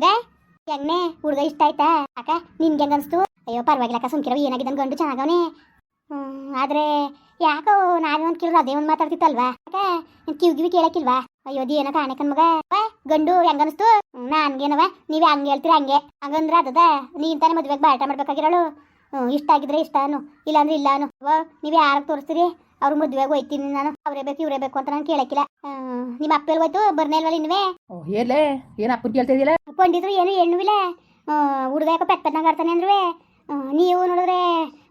ಹುಡ್ಗ ಹೆಂಗ್ನೆ ಹುಡುಗ ಇಷ್ಟ ಆಯ್ತಾ? ಅಕ್ಕ ನಿನ್ಗೆ ಹೆಂಗ ಅನ್ಸ್ತು ಅಯ್ಯೋ ಪರವಾಗಿಲ್ಲ ಅಕ್ಕ ಸುಮ್ಕಿರೋ ಏನಾಗಿದೆ ಗಂಡು ಚೆನ್ನಾಗವನೆ. ಆದ್ರೆ ಯಾಕೋ ನಾವೇ ಒಂದ್ ಕೇಳಿದ್ರು ಅದೇ ಒಂದ್ ಮಾತಾಡ್ತಿತ್ತಲ್ವಾ? ಅಕ್ಕ ಕಿವಿ ಕಿವಿ ಕೇಳಕ್ಕಿಲ್ವಾ? ಅಯ್ಯೋ ಏನೋ ಕಾಣಕನ್ ಮಗ ಗಂಡು ಹೆಂಗ ಅನ್ಸ್ತು ಹಂಗೇನವ ನೀವ್ ಹಂಗೆ ಹೇಳ್ತೀರ ಹಂಗೆ? ಹಂಗಂದ್ರ ಅದದ ನೀನ್ ತಾನೇ ಮದ್ವೆಗೆ ಬಾಟ ಮಾಡ್ಬೇಕಾಗಿರೋಳು. ಇಷ್ಟ ಆಗಿದ್ರೆ ಇಷ್ಟ ಅನು ಇಲ್ಲಾಂದ್ರೆ ಇಲ್ಲ ಅನು ವಾ, ನೀವ್ ಯಾರಿಗೆ ತೋರಿಸ್ತೀರಿ? ಅವ್ರ ಮದ್ವೆಗ್ ಹೋಯ್ತೀನಿ ನಾನು. ಅವ್ರೇ ಬೇಕು ಇವ್ರೇ ಬೇಕು ಅಂತ ನಾನು ಕೇಳಕ್ಕಿಲ್ಲ. ನಿಮ್ಮ ಅಪ್ಪ ಎಲ್ಲಿ ಹೋಯ್ತು? ಬರ್ನೇ ಇಲ್ವಲ್ಲ ಇನ್ನುವೇ ಓ ಏನ್ಲೇ? ಏನು ಅಪ್ಪನ ಕೇಳ್ತಾ ಇದೆಯಲ್ಲ? ಪಂಡಿತರು ಏನು ಹೆಣ್ಣುವಿಲ್ಲ. ಹುಡುಗ ಯಾಕೋ ಪೆಟ್ ಪೆಟ್ನಾಗ ಆಡ್ತಾನೆ ಅಂದ್ರೆ ನೀವು ನೋಡಿದ್ರೆ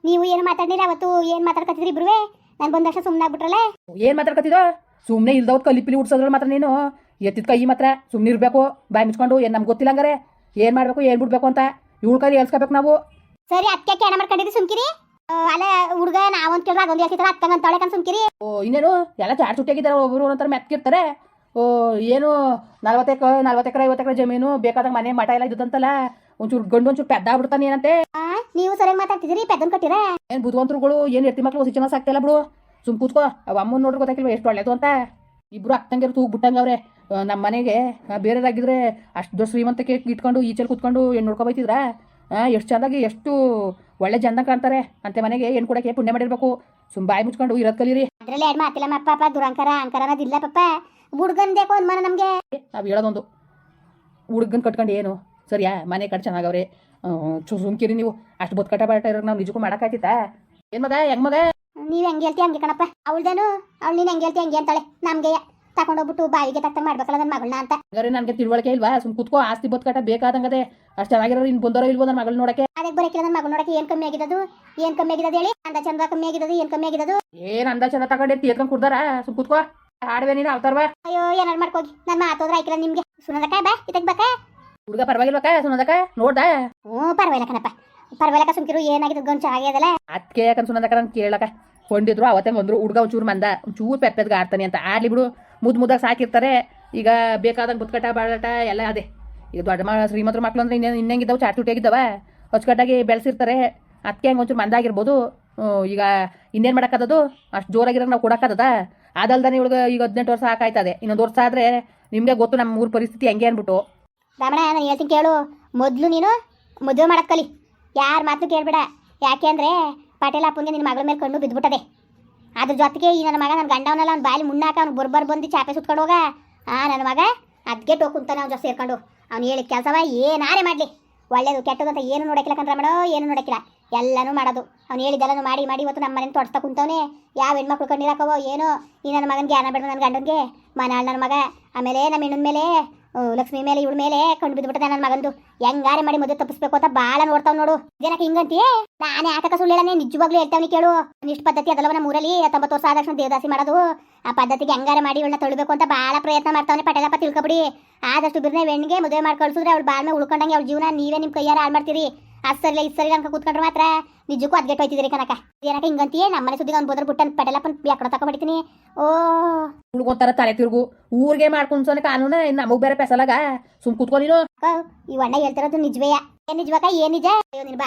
ನೀವು ಏನು ಮಾತಾಡಿದ್ರೆ ಅವತ್ತು ಏನು ಮಾತಾಡ್ಕತ್ತಿದ್ರಿ ಇಬ್ರುವೆ? ನಾನು ಬಂದಷ್ಟು ಸುಮ್ಮನೆ ಆಗ್ಬಿಟ್ರಲ್ಲ ಏನು ಮಾತಾಡ್ಕತ್ತಿದೋ ಸುಮ್ಮನೆ ಇಲ್ದವತ್ತು ಕಲಿಪಿಲಿ ಪಿಲಿ ಉಡ್ಸೋದ್ರಲ್ಲಿ ಮಾತ್ರ ನೀನು. ಎತ್ತಿದ ಕೈ ಮಾತ್ರ. ಸುಮ್ಮನೆ ಇರ್ಬೇಕು. ಬಾಯಿ ಮುಚ್ಕೊಂಡು ಏನ್ ನಮ್ಗೆ ಗೊತ್ತಿಲ್ಲ ಹಂಗಾರೆ. ಏನು ಮಾಡಬೇಕು ಏನು ಬಿಡ್ಬೇಕು ಅಂತ. ಇವಳು ಕೈ ಹೇಳ್ಸ್ಕೋಬೇಕು ನಾವು. ಸರಿ ಅದಕ್ಕೆ ಕೇಳ ಮಾಡ್ಕೊಂಡಿದ್ರಿ ಸುಮ್ಕಿರಿ. ಅಲ್ಲ ಹುಡುಗ ನಾವೊಂದು ಕೇಳಿದ್ರೆ ಅದೊಂದು ಹೇಳ್ತಿದ್ರೆ ಅತ್ತಂಗ ಅಂತಾಳೆ ಕಣ್ ಸುಮ್ಕಿರಿ. ಓ ಇನ್ನೇನು ಎಲ್ಲ ಚಾರ್ ಚುಟ್ಟಿಯಾಗಿದ್ದಾರೆ ಒಬ್ಬರು ಒಂಥರ ಮೆತ್ಕಿರ್ತಾರೆ ಓ ಏನು ನಲ್ವತ್ತು ಎಕರೆ ನಲ್ವತ್ತು ಎಕರೆ ಐವತ್ತು ಎಕರೆ ಜಮೀನು ಬೇಕಾದಾಗ ಮನೆ ಮಠ ಎಲ್ಲ ಇದ್ದಂತಲ್ಲ ಒಂಚೂರು ಗಂಡು ಒಂಚೂರು ಪೆದ್ದ ಆಗ್ಬಿಡ್ತಾನೆ ಏನಂತೆ? ಆ, ನೀವು ಸರಿಯಾಗಿ ಮಾತಾಡ್ತಿದ್ರಿ ಪೆದ್ದನ್ ಕಟ್ಟಿರ? ಏನು ಬುದ್ಧಿವಂತರುಗಳು ಏನು ಎತ್ತಿ ಮಕ್ಳು ಹೊಸಿ ಚೆನ್ನಾಗಿ ಸಾಕ್ತಿಲ್ಲ ಬಿಡು. ಸುಮ್ ಕೂತ್ಕೋ ಅವ ಅಮ್ಮನ ನೋಡ್ರಿ ಗೊತ್ತಾಗಿಲ್ವ ಎಷ್ಟು ಒಳ್ಳೇದು ಅಂತ. ಇಬ್ರು ಅಕ್ಕಂಗಿರು ತೂಗ್ ಬಿಟ್ಟಂಗ ಅವ್ರೆ. ನಮ್ಮ ಮನೆಗೆ ಬೇರೆದಾಗಿದ್ರೆ ಅಷ್ಟು ದೊಡ್ಡ ಶ್ರೀಮಂತಕ್ಕೆ ಇಟ್ಕೊಂಡು ಈಚೆಲ್ ಕೂತ್ಕೊಂಡು ನೋಡ್ಕೊ ನೋಡ್ಕೊಬೈತಿದ್ರ ಎಷ್ಟು ಚೆನ್ನಾಗಿ ಎಷ್ಟು ಒಳ್ಳೆ ಜನ ಕಾಣ್ತಾರೆ. ಅಂತ ಮನೆಗೆ ಏನು ಕೊಡಕ್ಕೆ ಪುಣ್ಯ ಮಾಡಿರ್ಬೇಕು. ಸುಮ್ ಬಾಯಿ ಮುಚ್ಕೊಂಡು ಇರೋದ್ ಕಲೀರಿ. ಅದ್ರಲ್ಲಿ ಎರಡು ಮಾತಿಲ್ಲ ಪಾಪ ದುರಂಕಾರ ಅಂಕಾರ ಅನ್ನೋದಿಲ್ಲ ಪಾಪ. ಹುಡ್ಗನ್ ಬೇಕು ಮನೆ ನಮ್ಗೆ. ನಾವು ಹೇಳೋದೊಂದು. ಹುಡುಗನ್ ಕಟ್ಕೊಂಡು ಏನು? ಸರಿಯಾ? ಮನೆ ಕಟ್ ಚೆನ್ನಾಗವ್ರೆ. ಸುಮ್ಕಿರಿ ನೀವು. ಅಷ್ಟು ಬದುಕಟ ಬಾಟ ಇರೋ ನಾವು ನಿಜಕ್ಕೂ ಮಾಡೋಕ್ಕಾಯ್ತಿತ್ತಾ ಏನ್ ಮಗ? ಹೆಂಗ್ ಮಗ? ನೀವ್ ಹೆಂಗೆ ಹೇಳ್ತಿ ಹಂಗೆ ಕಣಪ್ಪ. ಅವಳ್ದೇನು ಅವ್ಳು ನೀನ್ ಹೆಂಗೆ ಹೇಳ್ತಿ ಹಂಗೆ ಅಂತಾಳೆ ನಮ್ಗೆ ತಗೊಂಡೋಗ್ಬಿಟ್ಟು ಬಾಯಿಗೆ ತಕ್ಕ ಮಾಡ್ಬೇಕಲ್ಲ ನನ್ನ ಮಗಳನ್ನ ಅಂತ. ಹಾಗಾದ್ರೆ ನನಗೆ ತಿಳುವಳಿಕೆ ಇಲ್ವಾ? ಸುಮ್ ಕುತ್ಕೋ ಆಸ್ತಿ ಬದುಕಟ ಬೇಕಾದಂಗದೆ. ಅಷ್ಟು ಚೆನ್ನಾಗಿರೋ ಇನ್ನು ಬಂದರೋ ಇಲ್ವೋ ನನ್ನ ಮಗಳು ನೋಡಕ್ಕೆ? ಅದಕ್ಕೆ ಬರಕಿಲ್ಲ ನನ್ನ ಮಗಳು ನೋಡಕ್ಕೆ ಏನ್ ಕಮ್ಮಿ ಆಗಿದ್ದು? ಏನ್ ಕಮ್ಮಿ ಆಗಿದ್ದು ಹೇಳಿ? ಅಂದ ಚಂದ ಕಮ್ಮಿ ಆಗಿದ್ದು ಏನ್ ಕಮ್ಮಿ ಆಗಿದ್ದು? ಏನ್ ಅಂದ ಚಂದ ತಗೊಂಡೆ ತೀರ್ಕೊಂಡು ಕುಡ್ದಾರ? ಸುಮ್ ಕುತ್ಕೋ. ಹಾಡುವೆ ನೀನು ಅವತಾರವಾ. ಅಯ್ಯೋ ಏನಾರು ಮಾಡ್ಕೋಗಿ ನನ್ನ ಮಾತೋದ್ರ ಆಯ್ಕಿಲ್ಲ ನಿಮ್ಗೆ. ಸುನದಕ್ಕ ಬಾ ಇದಕ್ಕೆ ಬಾಕ ಹುಡುಗ ಪರವಾಗಿಲ್ವಕ್ಕ ಸುನದಕ್ಕ? ನೋಡ್ದ? ಹ್ಞೂ ಪರವಾಗಿಲ್ಲ ಕಣಪ್ಪ. ಪರವಾಗಿಲ್ಲ ಸುಮ್ಕಿರು ಏನಾಗಿದ್ದು ಗೊಂಚ ಆಗ್ಯದಲ್ಲ? ಅದಕ್ಕೆ ಯಾಕಂತ ಸುನದಕ್ಕ ನಾನು ಕೇಳಕ ಕೊಂಡಿದ್ರು ಅವತ್ತೇ ಬಂದ್ರು ಹುಡುಗ ಒಂಚೂರು ಮಂದ. ಒಂಚೂರು ಪೆಪ್ಪೆದ್ಗೆ ಆಡ್ತಾನೆ ಅಂತ. ಆಡ್ಲಿ ಬಿಡು. ಮುದ್ದು ಮುದ್ದಾಗಿ ಸಾಕಿರ್ತಾರೆ. ಈಗ ಬೇಕಾದಂಗೆ ಬುತ್ಕಟ ಬಾಳಾಟ ಎಲ್ಲ ಅದೇ. ಈಗ ದೊಡ್ಡ ಮ ಶ್ರೀಮಂತರ ಮಕ್ಳು ಅಂದ್ರೆ ಇನ್ನೇನು ಇನ್ನಂಗಿದ್ದಾವೆ, ಚಾಟ್ ಚುಟಿಯಾಗಿದ್ದಾವ ಅಚ್ಚುಕಟ್ಟಾಗಿ ಬೆಳೆಸಿರ್ತಾರೆ. ಅದಕ್ಕೆ ಹಂಗೆ ಒಂಚೂರು ಮಂದಾಗಿರ್ಬೋದು. ಈಗ ಇನ್ನೇನು ಮಾಡೋಕ್ಕದದು? ಅಷ್ಟು ಜೋರಾಗಿರೋ ನಾವು ಕೊಡೋಕ್ಕದ ಅದಲ್ದಾನೆ ಇವಳಿಗೆ ಈಗ ಹದಿನೆಂಟು ವರ್ಷ ಹಾಕಾಯ್ತದೆ. ಇನ್ನೊಂದು ವರ್ಷ ಆದರೆ ನಿಮಗೆ ಗೊತ್ತು ನಮ್ಮ ಊರ ಪರಿಸ್ಥಿತಿ ಹೆಂಗೆ ಅಂದ್ಬಿಟ್ಟು ರಮಣ, ನಾನು ಹೇಳ್ತೀನಿ ಕೇಳು. ಮೊದಲು ನೀನು ಮದುವೆ ಕಲಿ. ಯಾರ ಮಾತು ಕೇಳಬೇಡ. ಯಾಕೆ ಅಂದರೆ ಪಾಟೇಲ ಅಪ್ಪನಿಗೆ ನಿನ್ನ ಮಗಳ ಮೇಲೆ ಕಣ್ಣು ಬಿದ್ದುಬಿಟ್ಟದೆ ಅದ್ರ ಜೊತೆಗೆ ಈ ನನ್ನ ಮಗ ನನ್ನ ಗಂಡವನಲ್ಲ, ಅವ್ನ ಬಾಯಿ ಮುನ್ನಾಕ ಅವ್ನು ಬರ್ಬರ್ ಬಂದು ಚಾಪೆ ಸುತ್ಕೊಂಡು ಹೋಗ. ಆ, ನನ್ನ ಮಗ ಅದಕ್ಕೆ ಟೋಕುಂತಾನೆ ಅವ್ನ ಜೊತೆ ಸೇರ್ಕೊಂಡು. ಅವ್ನು ಹೇಳಿದ ಕೆಲಸವ ಏನಾರೇ ಮಾಡಲಿ. ಒಳ್ಳೇದು, ಕೆಟ್ಟದು ಅಂತ ಏನು ನೋಡಕ್ಕಿಲ್ಲ ಕಂದ್ರೆ ಮಾಡೋ ಏನು ನೋಡಕ್ಕಿಲ್ಲ ಎಲ್ಲನೂ ಮಾಡೋದು. ಅವ್ನು ಹೇಳಿದ್ದೆಲ್ಲನೂ ಮಾಡಿ ಮಾಡಿ ಇವತ್ತು ನಮ್ಮ ಮನೇನ ತೊಡ್ಸ್ತಾ ಕುಂತವನೆ. ಯಾವ ಹೆಣ್ಮಕ್ಳು ಕಣ್ಣೀರಾಕವೋ ಏನೋ. ಈ ನನ್ನ ಮಗನ ಜ್ಞಾನ ಬೇಡ ನನ್ನ ಗಂಡನಿಗೆ. ಮನಾಳ್ ನನ್ನ ಮಗ. ಆಮೇಲೆ ನಮ್ಮ ಹೆಣ್ಣಿನ ಮೇಲೆ ಲಕ್ಷ್ಮಿ ಮೇಲೆ ಇವಳ ಮೇಲೆ ಕಂಡು ಬಿದ್ದುಬಿಟ್ಟದೆ ನನ್ನ ಮಗಂದು. ಹೆಂಗಾರೆ ಮಾಡಿ ಮದುವೆ ತಪ್ಪಿಸ್ಬೇಕು ಅಂತ ಬಾಳ ನೋಡ್ತಾವ್ ನೋಡು. ಜನಕ್ಕೆ ಹಿಂಗಂತೀಯೇ ನಾನೇ ಆತಕ ಸುಳ್ಳಿಲ್ಲ ನಿಜವಾಗ್ಲೂ ಹೇಳ್ತಾವ್ನಿ ಕೇಳು. ಇಷ್ಟು ಪದ್ಧತಿ ಅದಲ್ಲವ ನಮ್ಮ ಊರಲ್ಲಿ ಹತ್ತೊಂಬತ್ತು ವರ್ಷ ಆದ ತಕ್ಷಣ ದೇವದಾಸಿ ಮಾಡೋದು. ಆ ಪದ್ಧತಿಗೆ ಹೆಂಗಾರೆ ಮಾಡಿ ಇವಳನ್ನ ತೊಳಿಬೇಕು ಅಂತ ಭಾಳ ಪ್ರಯತ್ನ ಮಾಡ್ತಾವನೆ, ಪಟೇಲಪ್ಪ ತಿಳ್ಕೊಬಿಡಿ. ಆದಷ್ಟು ಬಿರ್ನೆ, ಹೆಣ್ಣಿಗೆ ಮದುವೆ ಮಾಡಿ ಕಳ್ಸಿದ್ರೆ ಅವಳು ಬಾಳ್ಮೆ ಉಳ್ಕೊಂಡಂಗೆ ಅವ್ಳ ಜೀವನ ನೀವೇ ನಿಮ್ಮ ಕೈಯಾರ ಹಾಳು ಮಾಡ್ತೀರಿ. ಅದು ಸರಿಲ್ಲ ಇದು ಸರಿ ಅನ್ಕ ಕೂತ್ಕೊಂಡ್ರೆ ಮಾತ್ರ ನಿಜಕ್ಕೂ ಅದ್ಗೆಟ್ ಹೋಯ್ತಿದ್ದೀರಿ ಕನಕ. ಏನಕ ಹಿಂಗಂತೀಯ? ನಮ್ಮನೆ ಸುದ್ದಿಗೆ ಅವ್ನು ಬೋದ್ರ ಬಿಟ್ಟನ್ ಪಟೇಲಪ್ಪನ ಯಾಕಡೆ ಬಿಡ್ತೀನಿ ಓ. ಉಳ್ಕೊಂತಾರ ತಲೆ ತಿರುಗು. ಊರ್ಗೆ ಮಾಡ್ಕೊಂಡ್ಸೋನ ಕಾನೂನ ನಮಗೆ ಬೇರೆ ಪೆಸಲಾಗ. ಸುಮ್ ಕೂತ್ಕೊಂಡಿನೋ ಈ ಅಣ್ಣ ಹೇಳ್ತಿರೋದು ನಿಜವೇ ಏನ್ ನಿಜವಾಕ ಏನ್ ನಿಜ? ಅಯ್ಯೋ ನಿನ್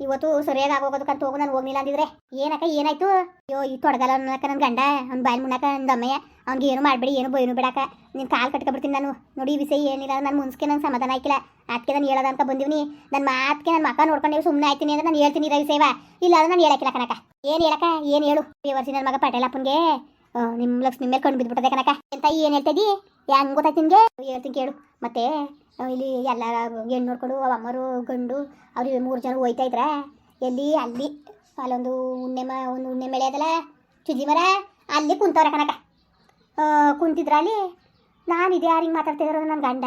ಇವತ್ತು ಸರಿಯಾಗಿ ಆಗೋಗೋದಕ್ಕಂತ ಹೋಗು, ನಾನು ಹೋಗ್ಲಿಲ್ಲ ಅಂದಿದ್ರೆ. ಏನಕ್ಕ, ಏನಾಯ್ತು? ಅಯ್ಯೋ, ಈ ತೊಡಗಲ್ಲ ಅನ್ನಕ ನನ್ನ ಗಂಡ, ಅವ್ನ ಬಾಯಿ ಮುನ್ನಕ ನನ್ನ ದಮ್ಮಯ್ಯ, ಅವ್ನಿಗೆ ಏನು ಮಾಡಬೇಡಿ, ಏನು ಬೈನು ಬಿಡಾಕ ನಿನ್ ಕಾಲು ಕಟ್ಕೊಬಿಡ್ತೀನಿ ನಾನು. ನೋಡಿ ವಿಷಯ ಏನಿಲ್ಲ, ನಾನು ಮುನ್ಸ್ಕೆ ನಂಗೆ ಸಮಾಧಾನ ಆಯ್ಕಿಲ್ಲ. ಅದಕ್ಕೆ ನಾನು ಹೇಳೋದ ಅಂತ ಬಂದಿವ್ನಿ. ನನ್ನ ಮಾತಿಗೆ ನನ್ನ ಮಕ್ಕ ನೋಡ್ಕೊಂಡು ಸುಮ್ಮನೆ ಆಯ್ತೀನಿ ಅಂದ್ರೆ ನಾನು ಹೇಳ್ತೀನಿ ರವಿ ಸೇವಾ ಇಲ್ಲ ಅಂದ್ರೆ ನಾನು ಹೇಳಕ್ಕಿಲ್ಲ ಕಣಕ ಏನು ಹೇಳಕ ಏನು ಹೇಳು? ಈ ವರ್ಷ ನನ್ನ ಮಗ ಪಟೇಲಪ್ಪನ್ಗೆ ನಿಮ್ಮ ಲಕ್ಷ್ಮಿ ಮೇಲೆ ಕಣ್ಣು ಬಿದ್ಬಿಟ್ಟದೆ ಕಣಕ ಎಂತ, ಏನು ಹೇಳ್ತಾ ಇದ್ದೀ? ಹೆಂಗೆ ಗೊತ್ತಾಯ್ತು ನಿಮಗೆ ಹೇಳ್ತೀನಿ ಕೇಳು. ಮತ್ತೆ ಇಲ್ಲಿ ಎಲ್ಲ ಹೆಣ್ಣು ನೋಡ್ಕೊಂಡು ಅವ ಅಮ್ಮರು ಗಂಡು ಅವ್ರಿಗೆ ಮೂರು ಜನ ಹೋಯ್ತಾ ಇದ್ರ ಎಲ್ಲಿ ಅಲ್ಲಿ ಅಲ್ಲೊಂದು ಉಣ್ಣೆ ಮ ಒಂದು ಉಣ್ಣೆ ಮೇಳೆ ಅದಲ್ಲ ಚುಜಿ ಮರ ಅಲ್ಲಿ ಕುಂತವ್ರೆ ಕನಕ ಕುಂತಿದ್ರ ಅಲ್ಲಿ ನಾನು ಇದೇ ಯಾರಿಗೆ ಮಾತಾಡ್ತಿದ್ರು ನನ್ನ ಗಂಡ.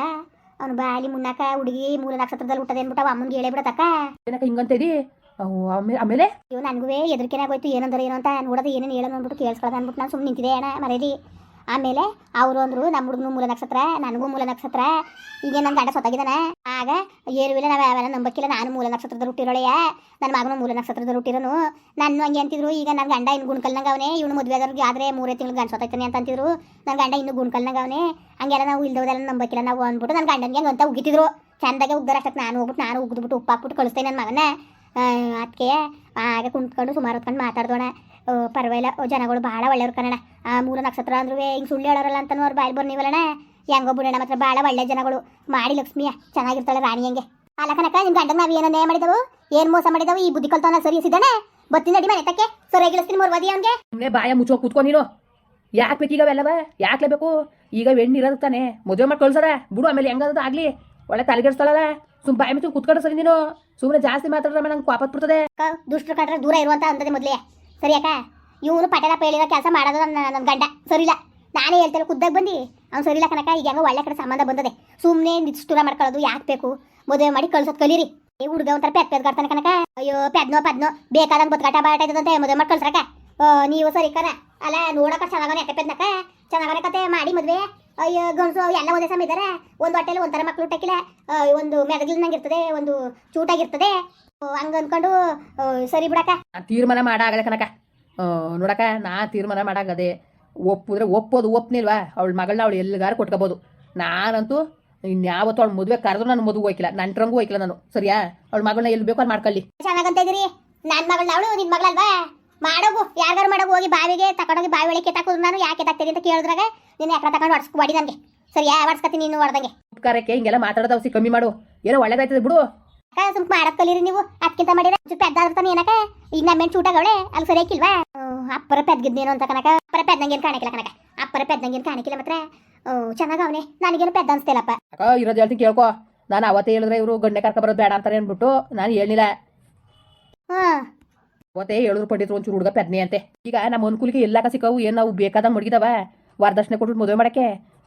ಅವ್ನು ಬಾಲಿ ಮುನ್ನಾಕ ಹುಡುಗಿ ಮೂಲ ನಕ್ಷತ್ರದಲ್ಲಿ ಹುಟ್ಟದೆ ಅಂದ್ಬಿಟ್ಟು ಅವ ಅಮ್ಮನಿಗೆ ಹೇಳೇಬಿಡತಕ್ಕ ಏನಕ್ಕ ಹಿಂಗಂತ ಇದಿ? ಅವ್ ಆಮೇಲೆ? ಇವ್ ನನಗೂ ಹೆದರಿಕೆನೇ ಆಗೋಯ್ತು ಏನಂದ್ರೆ ಏನೋ ಅಂತ ನೋಡೋದು ಏನೇನು ಹೇಳೋದು ಅಂದ್ಬಿಟ್ಟು ಕೇಳಿಸ್ಕೊಳ್ಳೋದು ಅಂದ್ಬಿಟ್ಟು ನಾನು ಸುಮ್ಮನೆ ನಿಂತಿದೆ ಅಣ್ಣ ಮರೇಲಿ ಆಮೇಲೆ ಅವರು ಅಂದ್ರು ನಮ್ಮ ಹುಡುಗನು ಮೂಲ ನಕ್ಷತ್ರ, ನನಗೂ ಮೂಲ ನಕ್ಷತ್ರ. ಈಗ ನನ್ನ ಗಂಡ ಸೊತ್ತಾಗಿದ್ದಾನೆ ಆಗ ಏರುವಿಲ್ಲ ನಾವು ಯಾವೆಲ್ಲ ನಂಬಕ್ಕಿಲ್ಲ, ನಾನು ಮೂಲ ನಕ್ಷತ್ರದ ಹುಟ್ಟಿರೋಳೆಯ ನನ್ನ ಮಗನು ಮೂಲ ನಕ್ಷತ್ರದ ಹುಟ್ಟಿರೋನು. ನಾನು ಹಂಗೆ ಅಂತಿದ್ರು. ಈಗ ನನ್ನ ಗಂಡ ಇನ್ನು ಗುಣ್ಕಲ್ನಾಗ ಅವನೇ. ಇವನು ಮದುವೆ ಆದವ್ರಿಗೆ ಆದರೆ ಮೂರೇ ತಿಂಗಳು ಗಂಡ ಸೊತ್ತಾಯ್ತಾನೆ ಅಂತ ಅಂತಿದ್ರು. ನನ್ನ ಗಂಡ ಇನ್ನು ಗುಣ್ಕಲ್ನಾಗ ಅವನೇ. ಹಂಗೆಲ್ಲ ನಾವು ಇಲ್ದೋದೆಲ್ಲ ನಂಬಕ್ಕಿಲ್ಲ. ನಾವು ಅಂದ್ಬಿಟ್ಟು ನನ್ನ ಗಂಡನಿಗೆ ಹಂಗೆ ಅಂತ ಉಗಿತಿದ್ರು. ಚಂದಾಗೆ ಉಗ್ದಾರ ಅಷ್ಟಕ್ಕೆ ನಾನು ಹೋಗ್ಬಿಟ್ಟು ನಾನು ಉಗ್ದ್ಬಿಟ್ಟು ಉಪ್ಪು ಹಾಕ್ಬಿಟ್ಟು ಕಳಿಸ್ತೇನೆ ನನ್ನ ಮಗನ. ಅದಕ್ಕೆ ಆಗ ಕುಂತ್ಕೊಂಡು ಸುಮಾರು ಹೊತ್ಕೊಂಡು ಮಾತಾಡ್ದೋಣ. ಪರವಾಗಿಲ್ಲ. ಓ, ಜನಗಳು ಭಾಳ ಒಳ್ಳೆಯವ್ರು ಕನ್ನಡ ಆ ಮೂರು ನಕ್ಷತ್ರ ಅಂದ್ರೂ ಹಿಂಗೆ ಸುಳ್ಳು ಹೇಳೋರಲ್ಲ ಅಂತನೂ ಅವ್ರು ಬಾಯಲ್ಲಿ ಬರ್ನಿವಲ್ಲಣ್ಣ ಹೆಂಗೋ ಬಿಡೋಣ ಮಾತ್ರ ಭಾಳ ಒಳ್ಳೆ ಜನಗಳು. ಮಾಡಿ ಲಕ್ಷ್ಮಿಯ ಚೆನ್ನಾಗಿರ್ತಾಳೆ ರಾಣಿ ಹಂಗೆ. ಅಲ್ಲ ಕನಕ ನಿಮ್ಮ ಗಂಡನ ನಾವು ನೇ ಮಾಡಿದವು? ಏನು ಮೋಸ ಮಾಡಿದವು? ಈ ಬುದ್ಧಿ ಕಲ್ತವನ ಸರಿ ಸಿದ್ದಾನೆ ಬತ್ತಿ ನಡಿ ಮನೆ ತಕ್ಕೆ ಸರಿಯಾಗಿಳಿಸ್ತೀನಿ ಮೂರ್ವದಿ ಅವನ್ಗೆ. ಸುಮ್ಮನೆ ಬಾಯ ಮುಚ್ಚೋ ಕೂತ್ಕೊ ನೀನು. ಯಾಕೆ ಬೇಕೀಗ ಅವೆಲ್ಲವ? ಯಾಕೆ ಬೇಕು ಈಗ ಹೆಣ್ಣು ಇರೋದು ತಾನೆ. ಮದುವೆ ಮಾಡಿ ಕಳ್ಸದ? ಬಿಡು ಆಮೇಲೆ ಹೆಂಗದ ಆಗಲಿ. ಒಳ್ಳೆ ತಲೆಗೆಡ್ಸ್ತಾಳಲ್ಲ. ಸುಮ್ ಬಾಯಿ ಮುಚ್ಚು ಕೂತ್ಕೊಂಡ್ರೆ ಸರಿ ನೀನು. ಸುಮ್ಮನೆ ಜಾಸ್ತಿ ಮಾತಾಡ್ರೆ ನಂಗೆ ಪಾಪತ್ ಬಿಡ್ತದೆ ದುಷ್ಟ್ರ ಕಟ್ಟರೆ ದೂರ ಇರುವಂತ ಅಂತದೆ ಮೊದ್ಲೇ. ಸರಿ ಅಕ್ಕ, ಇವನು ಪಟೇಲಪ್ಪ ಹೇಳಿರೋ ಕೆಲಸ ಮಾಡೋದು ನನ್ನ ನನ್ನ ಗಂಡ. ಸರಿಲ್ಲ ನಾನೇ ಹೇಳ್ತೇನೆ, ಖುದ್ದಾಗಿ ಬಂದು. ಅವ್ನು ಸರಿಲ್ಲ ಕನಕ ಈಗ ಹೆಂಗೋ ಒಳ್ಳೆ ಕಡೆ ಸಂಬಂಧ ಬಂದದೆ. ಸುಮ್ಮನೆ ನಿಷ್ಠುರ ಮಾಡ್ಕೊಳ್ಳೋದು ಯಾಕೆ ಬೇಕು? ಮದುವೆ ಮಾಡಿ ಕಳ್ಸೋದು ಕಲೀರಿ. ಈ ಹುಡುಗ ಒಂಥರ ಪೆದ್ ಪೆದ್ ಕಾಡ್ತಾನೆ ಕನಕ ಅಯ್ಯೋ, ಪೆದ್ನೋ, ಪದ್ನೋ. ಬೇಕಾದಂಗೆ ಬದ್ಕಾಟ ಬಾಟ ಇದ್ದದಂತೆ ಮದುವೆ ಮಾಡಿ ಕಳ್ಸ್ರಕ ನೀವು ಸರಿ ಕನ ಅಲ್ಲ ನೋಡಕ ಚೆನ್ನಾಗವನೆ ಎಕ್ಕ ಪೆದ್ನಕ ಚೆನ್ನಾಗವನೆ ಕತೆ ಮಾಡಿ ಮದುವೆ. ಅಯ್ಯೋ ಗಂಡಸು ಎಲ್ಲ ಒಂದೇ ಸಮ ಇದ್ದಾರೆ ಒಂದು ಹೊಟ್ಟೆಲಿ ಒಂಥರ ಮಕ್ಳು ಹುಟ್ಟಕ್ಕಿಲ್ಲ. ಒಂದು ಮೆದಗಿಲ್ನಂಗಿರ್ತದೆ ಒಂದು ಚೂಟಾಗಿರ್ತದೆ ಹಂಗ ಅನ್ಕೊಂಡು ಸರಿ ಬಿಡಕ್ಕ. ನಾನು ತೀರ್ಮಾನ ಮಾಡಾಗಲ್ಲ ಕನಕ ನೋಡಕ ನಾ ತೀರ್ಮಾನ ಮಾಡಾಗದೆ ಒಪ್ಪಿದ್ರೆ ಒಪ್ಪೋದು ಒಪ್ಪನಿಲ್ವಾ ಅವಳ ಮಗಳನ್ನ ಅವಳು ಎಲ್ಲಿಗಾರು ಕೊಟ್ಕೋಬೋದು. ನಾನಂತೂ ಇನ್ಯಾವತ್ತು ಅವಳು ಮದುವೆ ಕರೆದ್ರು ನಾನು ಮದುವೆ ಹೋಯ್ಕಿಲ್ಲ. ನಂಟ್ರಂಗೂ ಹೋಯ್ಕಿಲ್ಲ ನಾನು. ಸರಿಯಾ? ಅವಳ ಮಗಳನ್ನ ಎಲ್ಲಿ ಬೇಕೋ ಅಲ್ಲಿ ಮಾಡ್ಕೊಳ್ಳಿ. ಚೆನ್ನಾಗಂತ ಇದೀರಿ. ನನ್ನ ಮಗಳನ್ನ ಅವಳು ನಿನ್ನ ಮಗಳಲ್ವಾ? ಮಾಡೋಗು. ಯಾರ್ಗಾರು ಮಾಡೋಗು. ಹೋಗಿ ಬಾವಿಗೆ ತಕೊಂಡೋಗಿ ಬಾವಿ ಒಳಗೆ ಕೆತ್ತಾಕೋದು ನಾನು. ಯಾಕೆ ಕೆತ್ತಾಕ್ತೀನಿ ಅಂತ ಕೇಳಿದ್ರಾಗ ನೀನು ಯಾಕೆ ತಕೊಂಡು ಹೊಡ್ಸ್ಕೊ ಬಾಡಿ ನನಗೆ. ಸರಿಯಾ ಹೊಡ್ಸ್ಕತೀನಿ ನೀನು ಹೊಡ್ದಂಗೆ. ಉಪಕಾರಕ್ಕೆ ಹಿಂಗೆಲ್ಲ ಮಾತಾಡೋದು ಸಿ ಕಮ್ಮಿ ಮಾಡು. ಏನೋ ಒಳ್ಳೇದಾಯ್ತದೆ ಬಿಡು. ಅಕ್ಕ ಸುಮ್ಕ ಮಾಡಕ್ ಕಲೀರಿ ನೀವು? ಅದಕ್ಕಿಂತ ಮಾಡಿದ್ರೆ ಪೆದ್ದಾಗ್ತಾನೆ ಪೆದ್ದ ಇರ್ತಾನೆ ಏನಕ್ಕ? ಈಗ ನಮ್ಮೇನ್ ಚೂಟಾಗವಳೆ ಅಲ್ಲಿ ಸರಿಯಾಕಿಲ್ವಾ ಹಾಕಿಲ್ವಾ? ಅಪ್ಪರ ಪೆದ್ಗಿದ್ನೇನು ಅಂತ ಕನಕ ಅಪ್ಪರ ಪೆದ್ದಂಗೇನು ಕಾಣಕಿಲ್ಲ ಕನಕ ಅಪ್ಪರ ಪೆದ್ದಂಗೇನು ಕಾಣಕಿಲ್ಲ ಮಾತ್ರ. ಚೆನ್ನಾಗ ಅವನೇ. ನನಗೇನು ಪೆದ್ದ ಅನ್ಸ್ತಿಲ್ಲಪ್ಪ. ಅಕ್ಕ ಇರೋದು ಹೇಳ್ತೀನಿ ಕೇಳ್ಕೊ. ನಾನು ಅವತ್ತೇ ಹೇಳಿದ್ರೆ ಇವರು ಗಂಡೆ ಕರ್ಕ ಬರೋದು ಬೇಡ ಅಂತಾರೆ ಅಂದ್ಬಿಟ್ಟು ನಾನು ಹೇಳಿಲ್ಲ ಹಾಂ. ಅವತ್ತೇ ಹೇಳಿದ್ರು ಪಂಡಿತರು ಒಂಚೂರು ಹುಡುಗ ಪೆದ್ನೆ ಅಂತೆ. ಈಗ ನಮ್ಮ ಅನುಕೂಲಿಗೆ ಎಲ್ಲಾಕ ಸಿಕ್ಕವು ಏನು ನಾವು ಬೇಕಾದಂಗೆ ಮಡಗಿದವ? ವರದಕ್ಷಿಣೆ ಕೊಟ್ಬಿಟ್ಟು ಮದುವೆ ಮಾಡಕ್ಕೆ?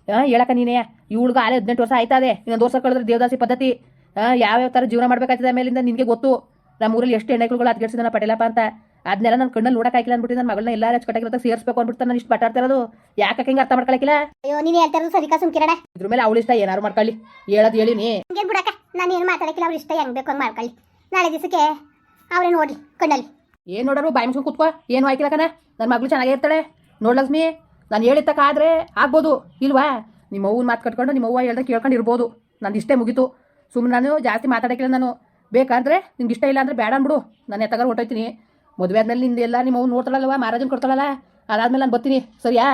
ಹಾಂ ಹೇಳಕ್ಕ ನೀನೇ. ಇವಳಿಗ ಆಲೆ ಹದಿನೆಂಟು ವರ್ಷ ಆಯ್ತದೆ. ಇನ್ನೊಂದು ವರ್ಷ ಕಳೆದ್ರೆ ದೇವದಾಸಿ ಪದ್ಧತಿ. ಹಾಂ ಯಾವ್ಯಾವ ಥರ ಜೀವನ ಮಾಡಬೇಕಾಗ್ತದೆ ಆಮೇಲಿಂದ ನಿನಗೆ ಗೊತ್ತು. ನಮ್ಮ ಊರಲ್ಲಿ ಎಷ್ಟು ಹೆಣ್ಣೆಗಳು ನಾನು ಪಟೇಲಪ್ಪ ಅಂತ. ಅದನ್ನೆಲ್ಲ ನನ್ನ ಕಣ್ಣಲ್ಲಿ ನೋಡಕ್ಕಾಗಿಲ್ಲ ಅಂದ್ಬಿಟ್ಟು ನನ್ನ ಮಗಳನ್ನ ಎಲ್ಲ ಅಚ್ಚುಕಟ್ಟಾಗಿರುತ್ತೆ ಸೇರಿಸ್ಬೇಕು ಅಂದ್ಬಿಟ್ಟು ನಾನು ಇಷ್ಟು ಬಟಾಡ್ತಾ ಇರೋದು. ಯಾಕೆ ಹಿಂಗೆ ಅರ್ಥ ಮಾಡ್ಕೊಳಕಿಲ್ಲ ಅಯ್ಯೋ ನೀನು ಹೇಳ್ತಾ ಸರಿ ಸರಿಕಾ ಸುಮ್ಕಿರಣ ಇದ್ರ ಮೇಲೆ ಅವಳು ಇಷ್ಟ ಏನಾರು ಮಾಡ್ಕೊಳ್ಳಿ. ಹೇಳೋದು ಹೇಳಿನಿ. ಹಿಂಗೆ ಬಿಡಕ್ಕ ನಾನು ಏನು ಮಾತಾಡಕ್ಕಿಲ್ಲ ಅವ್ರು ಇಷ್ಟ ಹೆಂಗ್ ಬೇಕು ಹಂಗೆ ಮಾಡ್ಕೊಳ್ಳಿ. ನಾಳೆ ದಿವಸಕ್ಕೆ ಅವ್ರೇ ನೋಡಿ ಕಣ್ಣಲ್ಲಿ. ಏನು ನೋಡೋರು ಬಾಯಿ ಮುಚ್ಕೊಂಡು ಕೂತ್ಕೋ. ಏನು ಆಯ್ಕಿಲ್ಲ ಕಣ. ನನ್ನ ಮಗಳು ಚೆನ್ನಾಗೇ ಇರ್ತಾಳೆ. ನೋಡ್ ನಾನು ಹೇಳಿದ್ದಕ್ಕಾದ್ರೆ ಆಗ್ಬೋದು, ಇಲ್ವಾ? ನಿಮ್ಮ ಅವ್ವನ ಮಾತು ಕಟ್ಕೊಂಡು ನಿಮ್ಮ ಅವ್ವ ಹೇಳ್ದಾಗ ಕೇಳ್ಕೊಂಡು ಇರ್ಬೋದು ನಂದು ಇಷ್ಟೇ ಮುಗೀತು. ಸುಮ್ಮನೆ ನಾನು ಜಾಸ್ತಿ ಮಾತಾಡೋಕ್ಕಿಲ್ಲ ನಾನು. ಬೇಕಾದ್ರೆ ನಿಮ್ಗೆ ಇಷ್ಟ ಇಲ್ಲ ಅಂದರೆ ಬೇಡ ಅಂದ್ಬಿಡು ನಾನು ಎತ್ತಗಾರ ಹೊಟ್ಟೋಯ್ತೀನಿ ಮದುವೆ ಆದಮೇಲೆ ನಿಂದು ಎಲ್ಲ ನಿಮ್ಮ ಅವ್ನು ನೋಡ್ತಾಳಲ್ವ ಮಹಾರಾಜನ್ ಕೊಡ್ತಾಳಲ್ಲ? ಅದಾದಮೇಲೆ ನಾನು ಬರ್ತೀನಿ. ಸರಿಯಾ?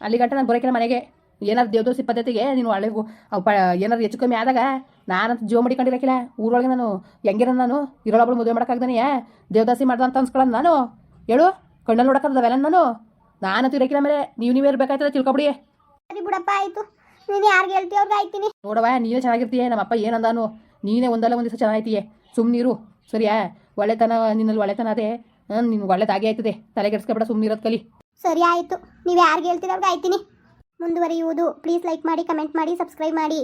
ಅಲ್ಲಿ ಗಂಟೆ ನಾನು ಬರೋಕಿಲ್ಲ ಮನೆಗೆ. ಏನಾದ್ರು ದೇವದೋಸಿ ಪದ್ಧತಿಗೆ ನೀನು ಅವು ಪ ಏನಾದ್ರು ಹೆಚ್ಚು ಕಮ್ಮಿ ಆದಾಗ ನಾನಂತ ಜೀವ ಮಾಡಿಕೊಂಡಿರೋಕಿಲ್ಲ. ಊರೊಳಗೆ ನಾನು ಹೆಂಗಿರ ನಾನು ಇರೋಳೊಬ್ಬಳು ಮದುವೆ ಮಾಡೋಕ್ಕಾಗ್ದಾನೆ ದೇವದಾಸಿ ಮಾಡ್ದ ಅಂತ ಅನ್ಸ್ಕೊಳ್ಳೋದು ನಾನು. ಹೇಳು, ಕಣ್ಣಲ್ಲಿ ನೋಡೋಕ್ಕದವೆಲ್ಲ ನಾನು. ನಾನಂತೂ ಇರಕ್ಕಿಲ್ಲ ಮೇಲೆ. ನೀವು ನೀವೇ ಇರ್ಬೇಕಾಯ್ತದ ತಿಳ್ಕೊಬಿಡಿ. ಸರಿ ಬಿಡಪ್ಪ ಆಯ್ತು. ನೀನು ಯಾರಿಗೆ ಹೇಳ್ತೀಯ ಅವ್ರಿಗೆ ಆಯ್ತೀನಿ. ನೋಡವ ನೀನೇ ಚೆನ್ನಾಗಿರ್ತೀಯ ನಮ್ಮಪ್ಪ ಏನಂದಾನು. ನೀನೇ ಒಂದಲ್ಲ ಒಂದು ದಿವಸ ಚೆನ್ನಾಗಿರ್ತೀಯ. ಸುಮ್ಮನಿರು ಸರಿಯಾ? ಒಳ್ಳೆತನ ನಿನ್ನಲ್ಲಿ ಒಳ್ಳೆತನ ಅದೇ. ನಿನ್ಗೆ ಒಳ್ಳೆದಾಗೆ ಆಯ್ತದೆ. ತಲೆಗೆಡ್ಸ್ಕೊಬೇಡ ಸುಮ್ಮನಿರೋದು ಕಲಿ. ಸರಿ ಆಯಿತು. ನೀವು ಯಾರಿಗೆ ಹೇಳ್ತೀರ ಅವ್ರಿಗೆ ಆಯ್ತೀನಿ. ಮುಂದುವರಿಯುವುದು. ಪ್ಲೀಸ್ ಲೈಕ್ ಮಾಡಿ ಕಮೆಂಟ್ ಮಾಡಿ ಸಬ್ಸ್ಕ್ರೈಬ್ ಮಾಡಿ.